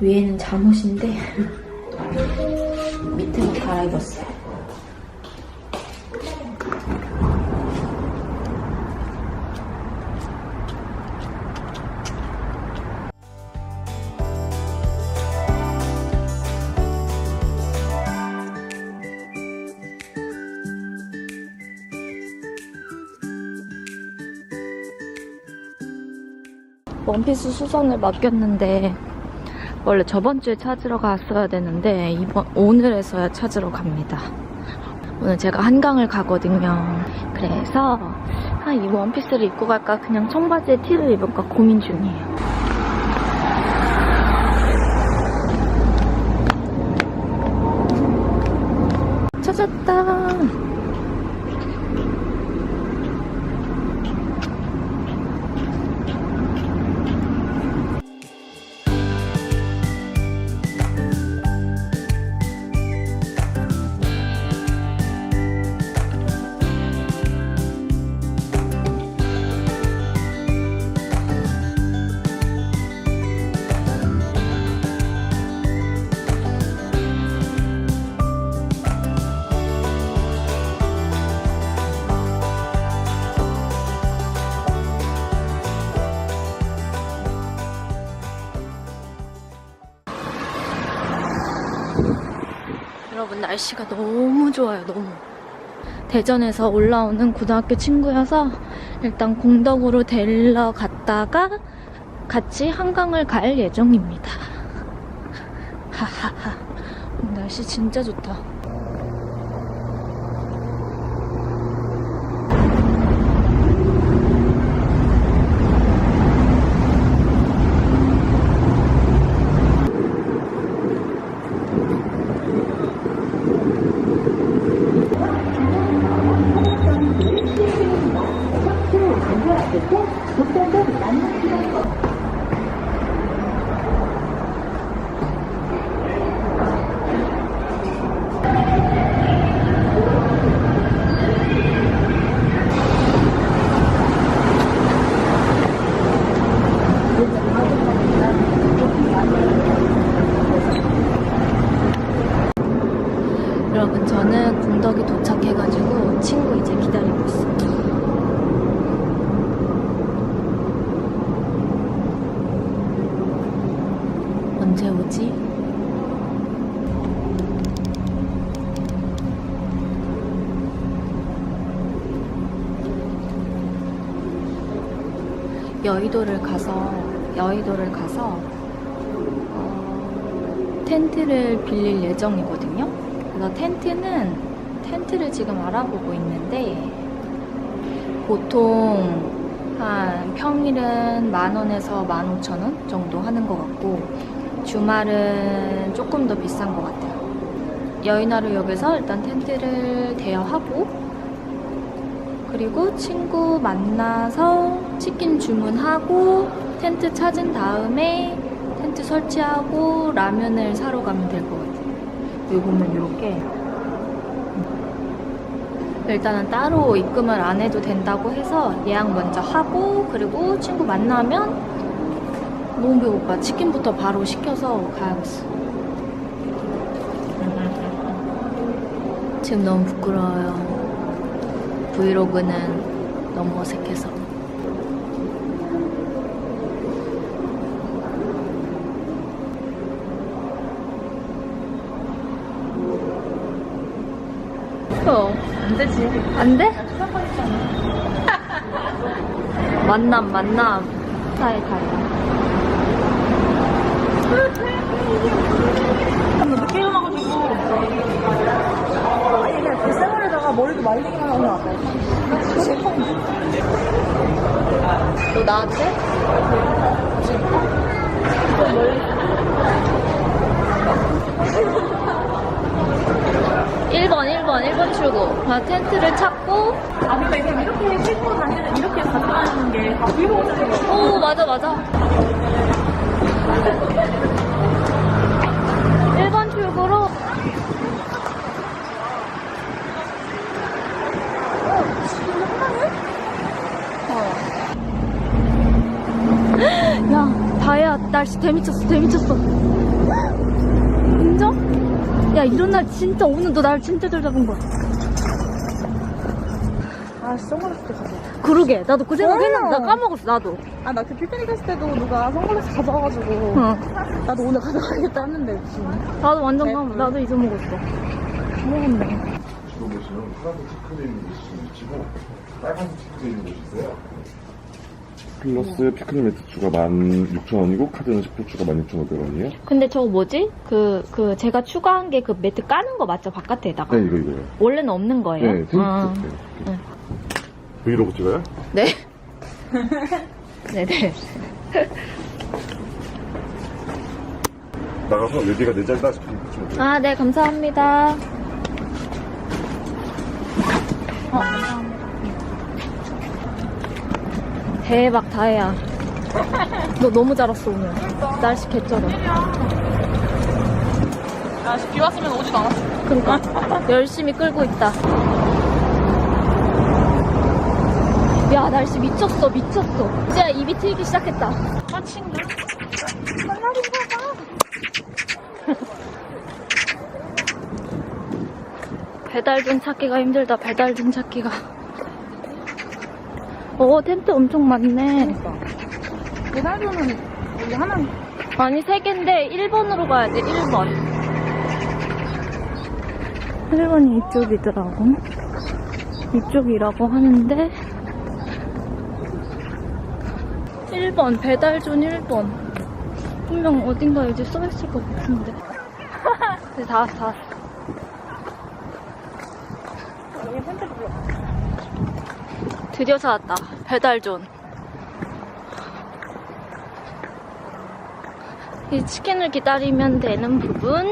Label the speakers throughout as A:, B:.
A: 위에는 잠옷인데 밑에는 갈아입었어요. 원피스 수선을 맡겼는데 원래 저번 주에 찾으러 갔어야 되는데 이번 오늘에서야 찾으러 갑니다. 오늘 제가 한강을 가거든요. 그래서 아, 이 원피스를 입고 갈까 그냥 청바지에 티를 입을까 고민 중이에요. 찾았다. 날씨가 너무 좋아요 너무. 대전에서 올라오는 고등학교 친구여서 일단 공덕으로 데리러 갔다가 같이 한강을 갈 예정입니다. 하하하. 날씨 진짜 좋다 여러분 저는 공덕이 도착해가지고 친구 이제 기다리고 언 제 오지? 여의도를 가서 여의도를 가서 어, 텐트를 빌릴 예정이거든요. 그래서 텐트는 텐트를 지금 알아보고 있는데 보통 한 평일은 만 원에서 만 오천 원 정도 하는 것 같고 주말은 조금 더 비싼 것 같아요. 여의나루역에서 일단 텐트를 대여하고 그리고 친구 만나서 치킨 주문하고 텐트 찾은 다음에 텐트 설치하고 라면을 사러 가면 될 것 같아요. 보면 이렇게 일단은 따로 입금을 안 해도 된다고 해서 예약 먼저 하고 그리고 친구 만나면 너무 배고파 치킨부터 바로 시켜서 가야겠어 지금 너무 부끄러워요 브이로그는 너무 어색해서 어, 안 되지. 안 돼? 만남, 만남. 타이.
B: 늦게
A: 오 맞아 맞아. 1번 출구로. 어. 야 다혜야 날씨 대미쳤어 대미쳤어. 인정? 야 이런 날 진짜 오늘 너 날 진짜 잘 잡은 거야.
B: 아, 선글라스 때 가자.
A: 그러게, 나도 그 생각했는데, 나
B: 어.
A: 까먹었어, 나도.
B: 아, 나 그 피크닉 갔을 때도 누가 선글라스 가져와가지고.
A: 응.
B: 나도 오늘 가져가야겠다 했는데, 역시.
A: 나도 완전
B: 네,
A: 까먹
B: 그-
A: 나도 잊어먹었어. 먹었네.
C: 지금 보시면 파란색 체크되어 있는 곳이 좀 있고 빨간색 체크되어 있는 곳이 있어요. 플러스 피크닉 매트 추가 16,000원이고 카드는 10% 추가 16,500원이에요.
A: 근데 저거 뭐지? 그, 그, 제가 추가한 게 그 매트 까는 거 맞죠? 바깥에다가?
C: 네, 이거 이거요.
A: 원래는 없는 거예요?
C: 네, 생각
A: 아,
C: 네.
A: 네.
C: 브이로그 찍어요?
A: 네. 네네.
C: 나가서 여기가 내 자리다 싶으면 붙이면 돼요.
A: 아, 네, 감사합니다. 어. 대박, 다혜야. 너 너무 잘 왔어, 오늘. 날씨 개쩔어.
B: 아, 비 왔으면 오지도 않았어.
A: 그러니까 열심히 끌고 있다. 야 날씨 미쳤어 미쳤어. 이제 입이 트이기 시작했다.
B: 아, 친구.
A: 배달 중 찾기가 힘들다. 배달 중 찾기가. 오 텐트 엄청 많네.
B: 배달료는 여기 하나.
A: 아니 세 개인데 1번으로 가야 돼. 1번. 1번이 이쪽이더라고. 이쪽이라고 하는데 1번 배달존 1번. 분명 어딘가 이제 써있을 것 같은데. 네, 다 왔어 다 왔어. 드디어 찾았다. 배달존 이 치킨을 기다리면 되는 부분.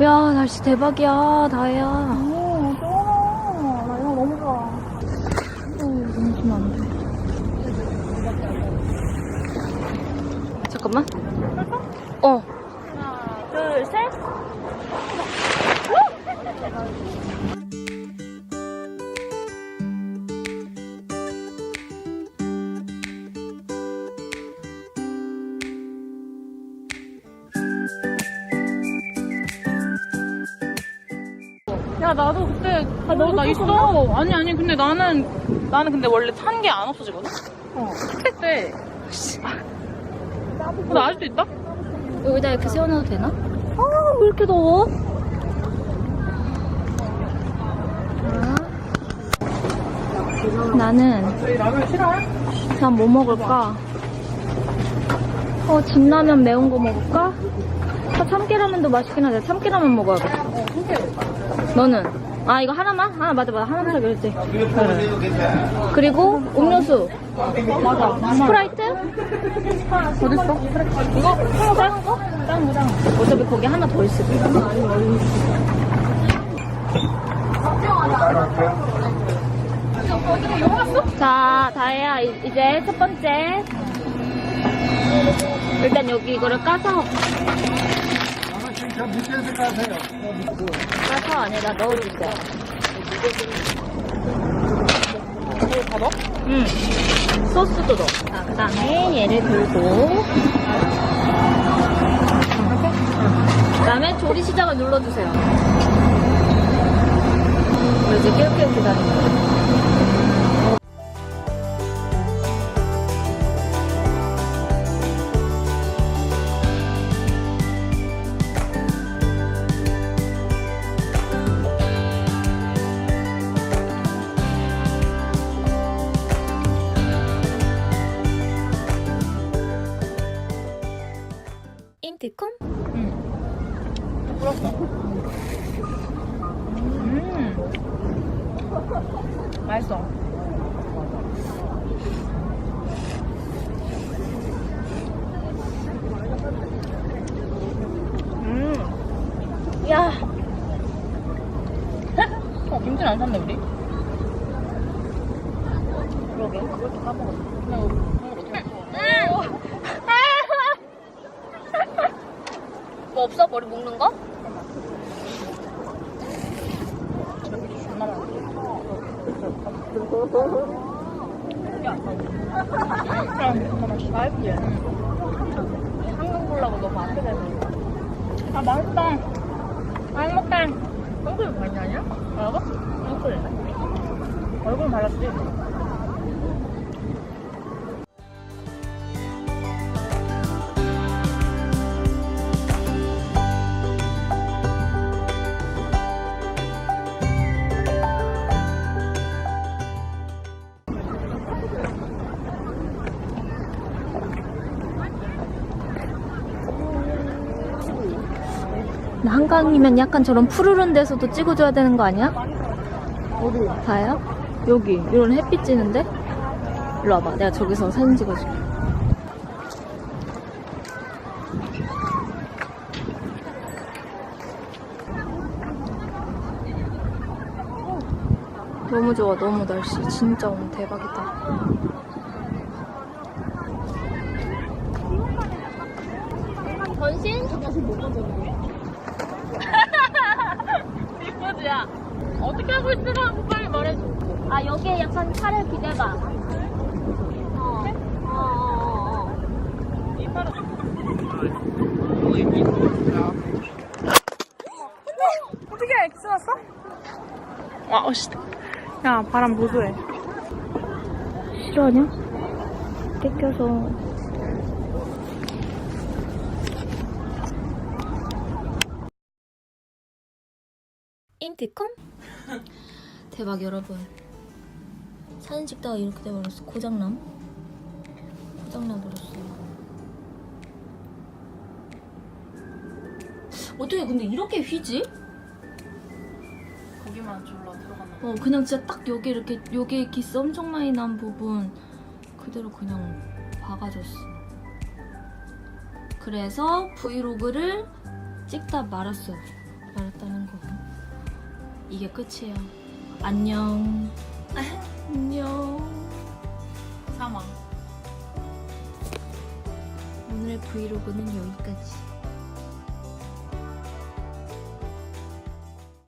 A: 야 날씨 대박이야. 다혜야
B: 오, 좋아. 나 이거 너무 좋아.
A: 잠시만 안 돼. 잠깐만. 어.
B: 하나, 둘, 셋. 야 나도 그때 아,
A: 너도
B: 나 있어 아니 아니 근데 나는 나는 근데 원래 찬게안 없어지거든 어 그때 나 아직도 있다?
A: 여기다 이렇게 세워놔도 되나? 아, 왜 이렇게 더워? 나는? 난 뭐 먹을까? 어, 진라면 매운 거 먹을까? 아, 참깨라면도 맛있긴 하다. 참깨라면 먹어야겠다.
B: 어
A: 너는? 아, 이거 하나만? 하나, 맞아, 맞아. 하나만 사기로 했지. 그리고 음료수.
B: 맞아
A: 스프라이트?
B: 어딨어?
A: 이거? 작은 거? 작은 거, 작은 거. 어차피 거기 하나 더 있을 거야. 자, 다혜야, 이- 이제 첫 번째. 일단 여기 이거를 까서. 까서 안에다 넣어주세요.
B: 이거 다 넣어?
A: 응. 소스도 넣어. 자, 그 다음에 얘를 들고. 그 다음에 조리 시작을 눌러주세요. 이제 깨우깨우 기다리는 거예요.
B: 맛있어
A: 음. 야,
B: 어 김치는 안 샀네 우리
A: 그러게.
B: 이것도 까먹었어
A: 뭐 없어? 머리 묶는 거?
B: 존나 많아 대서. 아, 맛있다. 안 먹다. 얼굴 바르냐, 아니야? 뭐라고? 얼굴. 얼굴 발랐지?
A: 한강이면 약간 저런 푸르른 데서도 찍어줘야 되는 거 아니야?
B: 어디?
A: 봐요? 여기 이런 햇빛 찌는데? 일로 와봐 내가 저기서 사진 찍어줄게 너무 좋아 너무 날씨 진짜 오늘 대박이다
B: 전신? 이쁘지야. 어떻게 하고 있으라고 빨리 말해줘.
D: 아 여기에 약간 팔을 기대봐. 어. 어, 어, 어.
B: 어떻게 엑스 왔어? 와, 어씨. 야, 바람 보조해.
A: 싫어하냐? 뺏겨서 인티컴? 대박 여러분 사진 찍다가 이렇게 돼버렸어 고장남 고장나 버렸어요 어떻게 근데 이렇게 휘지?
B: 거기만 졸라 들어갔나 봐.
A: 어 그냥 진짜 딱 여기 이렇게 여기 기스 엄청 많이 난 부분 그대로 그냥 박아줬어. 그래서 브이로그를 찍다 말았어요. 말았다는 거. 이게 끝이에요. 안녕. 안녕.
B: 사망.
A: 오늘의 브이로그는 여기까지.